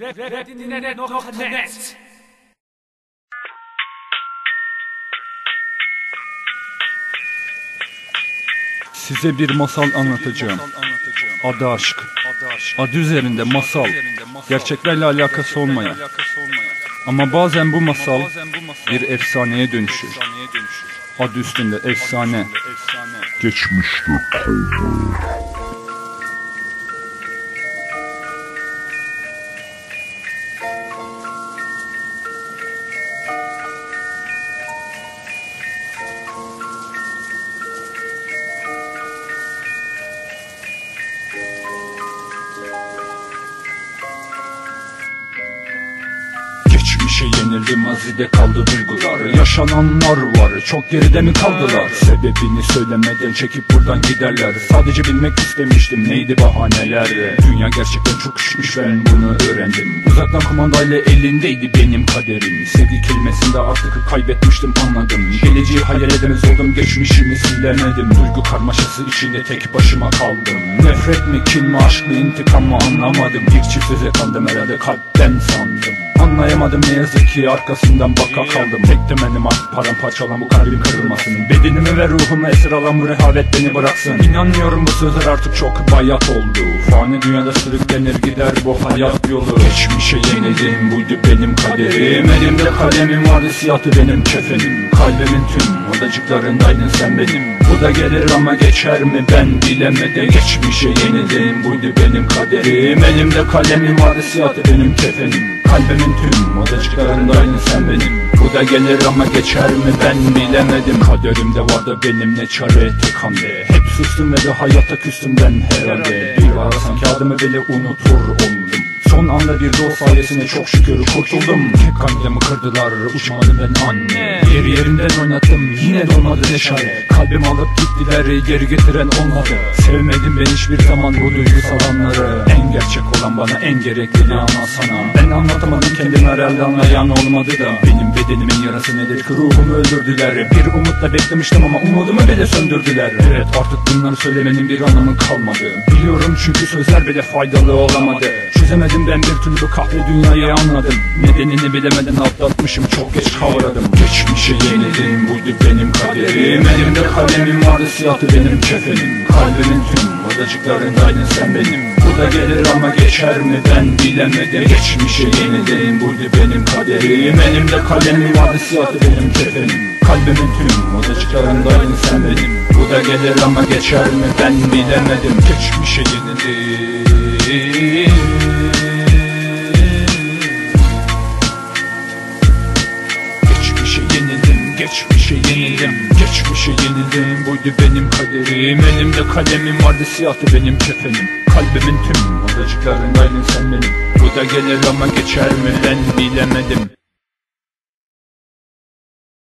Rap.net Size bir masal anlatacağım. Adı aşk. Adı üzerinde masal. Gerçeklerle alakası olmayan. Ama bazen bu masal bir efsaneye dönüşür. Adı üstünde efsane. geçmişte kaldı. Geçmişe yenildi mazide kaldı duygular Yaşananlar var çok geride mi kaldılar? Sebebini söylemeden çekip buradan giderler. Sadece bilmek istemiştim neydi bahaneler? Dünya gerçekten çok küçükmüş ben bunu öğrendim. Uzaktan kumandayla elindeydi benim kaderim. Sevgi kelimesinde artık kaybetmiştim anladım. Geleceği hayal edemez oldum geçmişimi silemedim. Duygu karmaşası içinde tek başıma kaldım. Nefret mi kin mi aşk mı intikam mı anlamadım. Bir çift söze kandım herhalde kalpten sandım Anlayamadım ne yazık ki arkasından baka kaldım. Tek temennim artık paramparçalan bu kalbim kırılmasın Bedenimi ve ruhumu esir alan bu rehavet beni bıraksın. İnanmıyorum bu sözler artık çok bayat oldu. Fani dünyada sürüklenir gider bu hayat yolu. Geçmişe yenildim buydu benim kaderim. Elimde kalemim vardı siyahtı benim kefenim. Kalbimin tüm odacıklarındaydın sen benim. Bu da gelir ama geçer mi ben bilemedim Geçmişe yenildim buydu benim kaderim. Elimde kalemim vardı siyahtı benim kefenim Kalbimin tüm odacıklarındaydın sen benim. Bu da gelir ama geçer mi ben bilemedim. Kaderimde vardı benim ne çare etti hamle Hep sustum ve de hayata küstüm ben herhalde. Bir arasam kağıdımı bile unutur oldum Son anda bir dost sayesinde çok şükür kurtuldum. Kancamı kırdılar uçmadım ben anne. Yeri yerinden oynattım yine de olmadı ne çare Kalbim alıp gittiler geri getiren olmadı Sevmedim ben hiçbir zaman bu duygusal anları En gerçek olan bana en gerekli ama sana. Ben anlatamadım kendimi herhalde anlayan olmadı da. Benim bedenimin yarası nedir? Ki ruhumu öldürdüler. Bir umutla beklemiştim ama umudumu bile söndürdüler. Evet artık bunları söylemenin bir anlamı kalmadı. Biliyorum çünkü sözler bile faydalı olamadı Çözemedim ben bir türlü kahve dünyayı anladım. Nedenini bilemeden atlatmışım çok geç kavradım. Geçmişe yenildim buydu benim kaderim. Elimde kalemim vardı siyahtı benim kefenim. Kalbimin tüm odacıklarındaydın sen benim. Bu da gelir ama geçer mi ben bilemedim. Geçmişe yenildim buydu benim kaderim. Elimde kalemim vardı siyahtı benim kefenim. Kalbimin tüm odacıklarındaydın sen benim. Bu da gelir ama geçer mi ben bilemedim. Geçmişe yenildim geçmişe yenildim Geçmişe yenildim, buydu benim kaderim. Elimde kalemim vardı siyahtı benim kefenim. Kalbimin tüm odacıklarındaydın sen benim. Bu da gelir ama geçer mi? Ben bilemedim